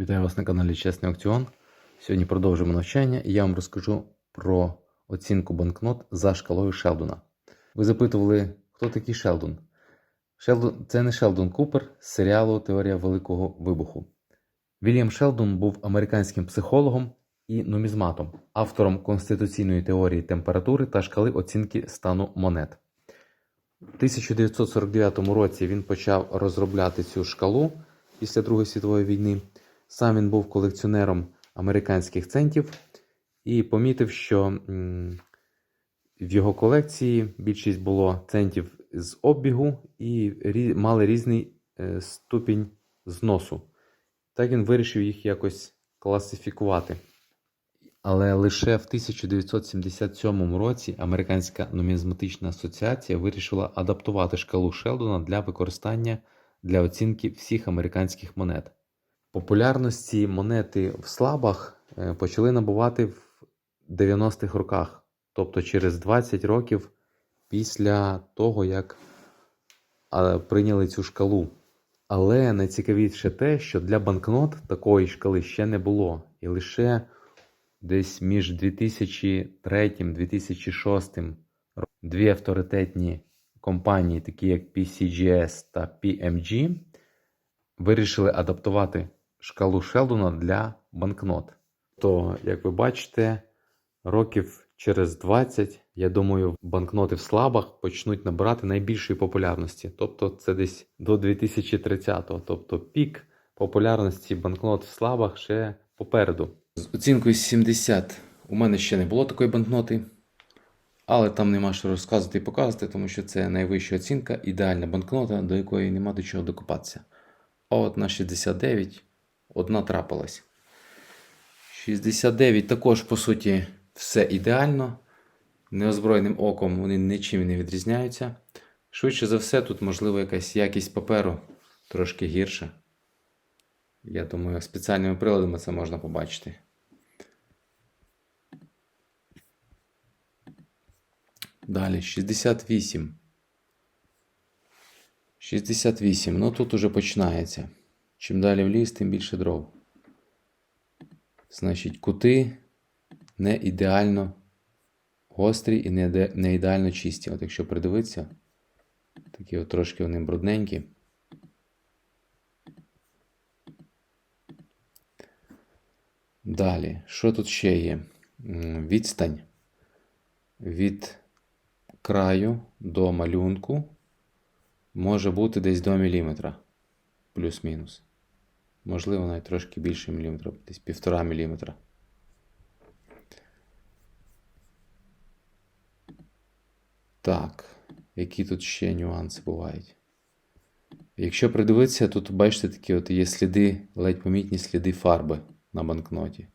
Вітаю вас на каналі Чесний Аукціон. Сьогодні продовжуємо навчання і я вам розкажу про оцінку банкнот за шкалою Шелдона. Ви запитували, хто такий Шелдон? Шелдон це не Шелдон Купер з серіалу Теорія Великого Вибуху. Вільям Шелдон був американським психологом і нумізматом, автором конституційної теорії температури та шкали оцінки стану монет. У 1949 році він почав розробляти цю шкалу після Другої світової війни. Сам він був колекціонером американських центів і помітив, що в його колекції більшість було центів з обігу і мали різний е, ступінь зносу. Так він вирішив їх якось класифікувати. Але лише в 1977 році Американська нумізматична асоціація вирішила адаптувати шкалу Шелдона для використання для оцінки всіх американських монет. Популярності монети в слабах е, почали набувати в 90-х роках, тобто через 20 років після того, як прийняли цю шкалу. Але найцікавіше те, що для банкнот такої шкали ще не було. І лише десь між 2003-2006 дві авторитетні компанії, такі як PCGS та PMG, вирішили адаптувати шкалу Шелдона для банкнот. То, як ви бачите, років через 20, я думаю, банкноти в слабах почнуть набирати найбільшої популярності. Тобто це десь до 2030-го. Тобто пік популярності банкнот в слабах ще попереду. З оцінкою 70 у мене ще не було такої банкноти. Але там нема що розказувати і показувати, тому що це найвища оцінка, ідеальна банкнота, до якої нема до чого докопатися. А от на 69 одна трапилась. 69 також, по суті, все ідеально. Неозброєним оком вони нічим не відрізняються. Швидше за все, тут, можливо, якась якість паперу трошки гірша. Я думаю, спеціальними приладами це можна побачити. Далі 68. 68. Ну тут уже починається. Чим далі в ліс, тим більше дров. Значить, кути не ідеально гострі і не, ідеально чисті. От якщо придивитися, такі от трошки вони брудненькі. Далі, що тут ще є? Відстань від краю до малюнку може бути десь до міліметра. Плюс-мінус. Можливо, навіть трошки більше міліметра, десь півтора міліметра. Так, які тут ще нюанси бувають? Якщо придивитися, тут бачите такі от є сліди, ледь помітні сліди фарби на банкноті.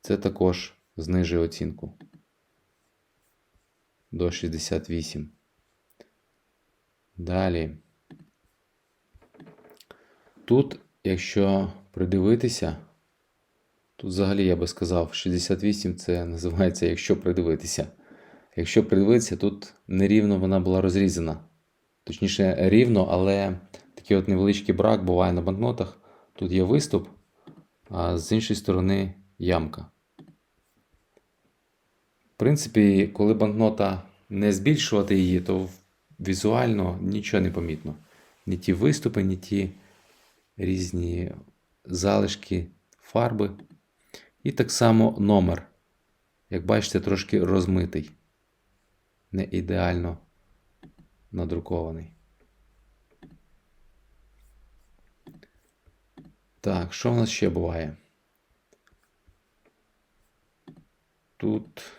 Це також знижує оцінку до 68. Далі. Тут, якщо придивитися, тут взагалі я би сказав, 68 це називається, якщо придивитися. Якщо придивитися, тут нерівно вона була розрізана. Точніше, рівно, але такий от невеличкий брак буває на банкнотах. Тут є виступ, а з іншої сторони ямка. В принципі, коли банкнота не збільшувати її, то візуально нічого не помітно. Ні ті виступи, ні ті різні залишки фарби. І так само номер. Як бачите, трошки розмитий, не ідеально надрукований. Так, що в нас ще буває? Тут,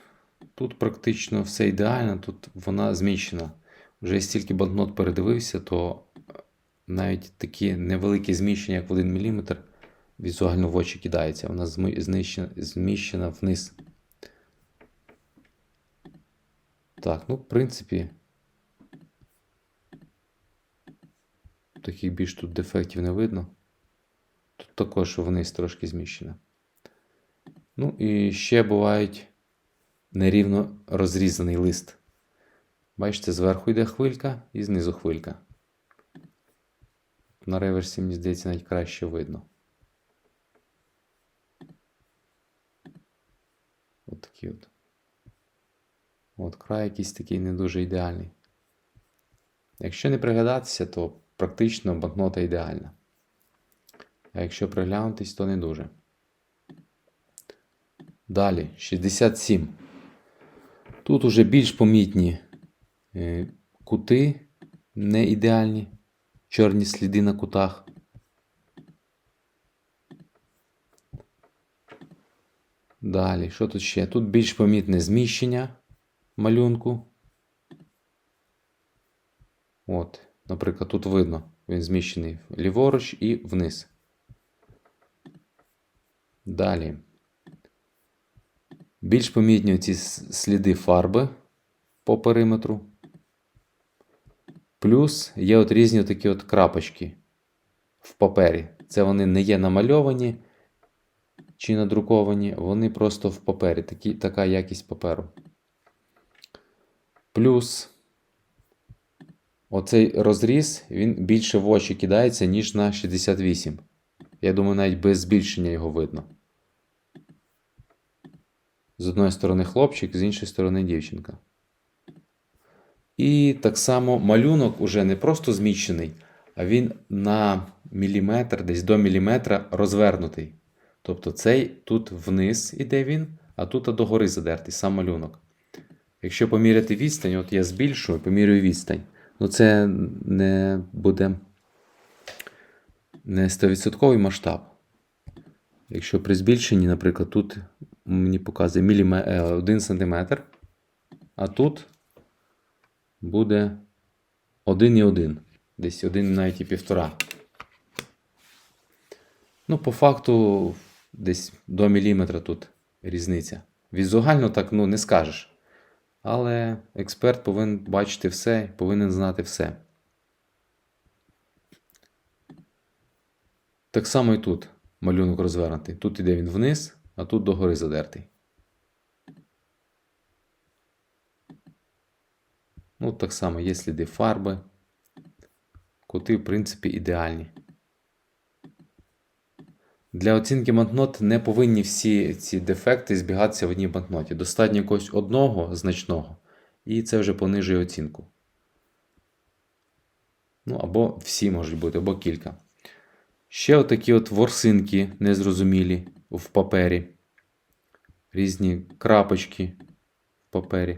тут практично все ідеально, тут вона зміщена. Вже стільки банкнот передивився, то навіть такі невеликі зміщення, як в 1 мм, візуально в очі кидається. Вона зміщена вниз. Так, ну, в принципі, таких більш тут дефектів не видно. Тут також вниз трошки зміщена. Ну і ще бувають нерівно розрізаний лист. Бачите, зверху йде хвилька і знизу хвилька. На реверсі, мені здається, навіть краще видно. От такі от. От край якийсь такий не дуже ідеальний. Якщо не пригадатися, то практично банкнота ідеальна. А якщо приглянутись, то не дуже. Далі 67. Тут уже більш помітні е, кути не ідеальні чорні сліди на кутах. Далі, що тут ще? Тут більш помітне зміщення малюнку. От, наприклад, тут видно, він зміщений ліворуч і вниз. Далі. Більш помітні ці сліди фарби по периметру. Плюс є от різні такі от крапочки в папері. Це вони не є намальовані чи надруковані, вони просто в папері. Такі, така якість паперу. Плюс оцей розріз він більше в очі кидається, ніж на 68. Я думаю, навіть без збільшення його видно. З одної сторони хлопчик, з іншої сторони дівчинка. І так само малюнок уже не просто зміщений, а він на міліметр, десь до міліметра розвернутий. Тобто цей тут вниз іде він, а тут догори задертий сам малюнок. Якщо поміряти відстань, от я збільшую, помірюю відстань, ну це не буде не 100% масштаб. Якщо при збільшенні, наприклад, тут мені показує 1 см, а тут буде 1,1. Десь 1 навіть і півтора. Ну, по факту, десь до міліметра тут різниця. Візуально так ну, не скажеш. Але експерт повинен бачити все, повинен знати все. Так само і тут малюнок розвернутий. Тут іде він вниз, а тут догори задертий. Ну, так само є сліди фарби. Кути, в принципі, ідеальні. Для оцінки банкнот не повинні всі ці дефекти збігатися в одній банкноті. Достатньо якогось одного значного, і це вже понижує оцінку. Ну, або всі можуть бути, або кілька. Ще отакі от ворсинки незрозумілі в папері. Різні крапочки в папері.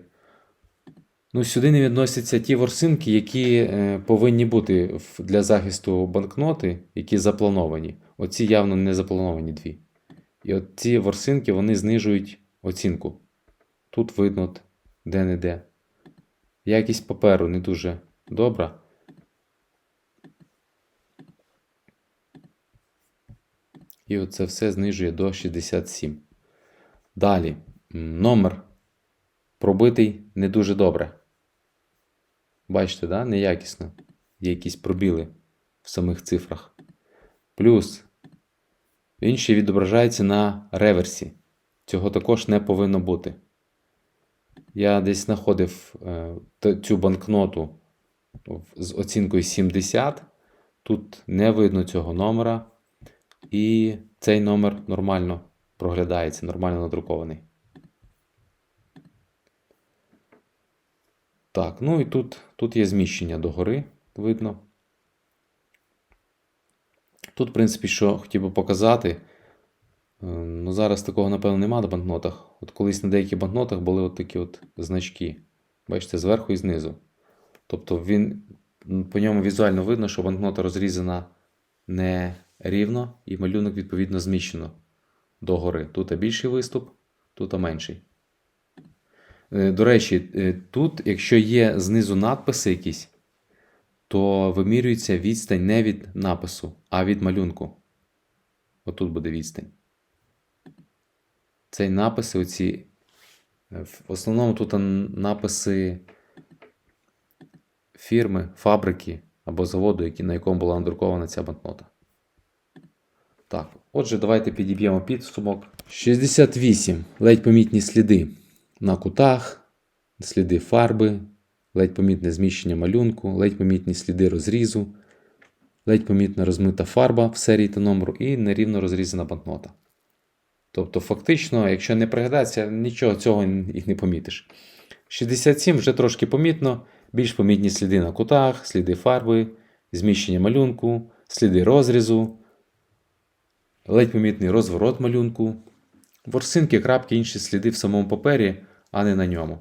Ну, Сюди не відносяться ті ворсинки, які е, повинні бути для захисту банкноти, які заплановані. Оці явно не заплановані дві. І от ці ворсинки вони знижують оцінку. Тут видно де-не-де. Якість паперу не дуже добра. І оце все знижує до 67. Далі. Номер пробитий не дуже добре. Бачите, да? неякісно. Є якісь пробіли в самих цифрах. Плюс він ще відображається на реверсі. Цього також не повинно бути. Я десь знаходив е, цю банкноту з оцінкою 70. Тут не видно цього номера. І цей номер нормально проглядається, нормально надрукований. Так, ну і тут тут є зміщення догори, видно. Тут, в принципі, що хотів би показати, е, ну зараз такого, напевно, немає на банкнотах. От колись на деяких банкнотах були от такі от значки. Бачите, зверху і знизу. Тобто він, по ньому візуально видно, що банкнота розрізана не рівно, і малюнок, відповідно, зміщено догори. Тут більший виступ, тут менший. Е, до речі, е, тут, якщо є знизу надписи якісь, то вимірюється відстань не від напису, а від малюнку. Отут буде відстань. Цей написи, оці. Е, в основному тут написи фірми, фабрики або заводу, на якому була надрукована ця банкнота. Так, отже, давайте підіб'ємо підсумок. 68. Ледь помітні сліди на кутах, сліди фарби, ледь помітне зміщення малюнку, ледь помітні сліди розрізу, ледь помітна розмита фарба в серії та номеру і нерівно розрізана банкнота. Тобто, фактично, якщо не приглядатися, нічого цього їх не помітиш. 67 вже трошки помітно, більш помітні сліди на кутах, сліди фарби, зміщення малюнку, сліди розрізу, ледь помітний розворот малюнку, ворсинки, крапки, інші сліди в самому папері, а не на ньому.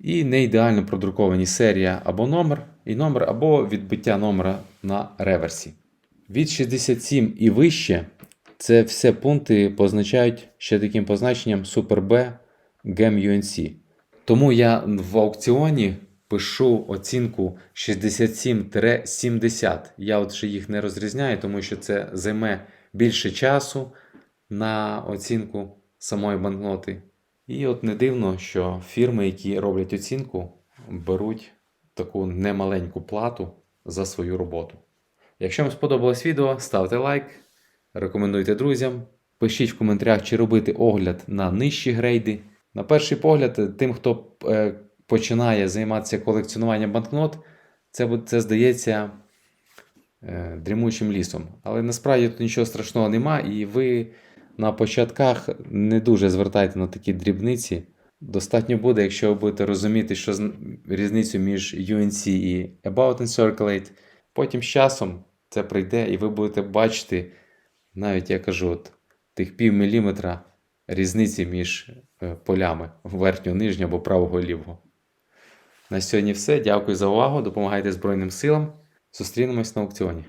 І не ідеально продруковані серія або номер, і номер, або відбиття номера на реверсі. Від 67 і вище це все пункти позначають ще таким позначенням Super B Gem. Тому я в аукціоні пишу оцінку 67-70. Я от ще їх не розрізняю, тому що це займе більше часу на оцінку самої банкноти. І от не дивно, що фірми, які роблять оцінку, беруть таку немаленьку плату за свою роботу. Якщо вам сподобалось відео, ставте лайк, рекомендуйте друзям, пишіть в коментарях, чи робити огляд на нижчі грейди. На перший погляд, тим, хто е, починає займатися колекціонуванням банкнот, це, це здається е, дрімучим лісом. Але насправді тут нічого страшного нема, і ви на початках не дуже звертайте на такі дрібниці. Достатньо буде, якщо ви будете розуміти, що різницю між UNC і About Encirculate. Потім з часом це прийде, і ви будете бачити, навіть я кажу, от, тих пів міліметра різниці між е, полями верхнього, нижнього або правого лівого. На сьогодні все. Дякую за увагу. Допомагайте Збройним силам. Зустрінемось на аукціоні.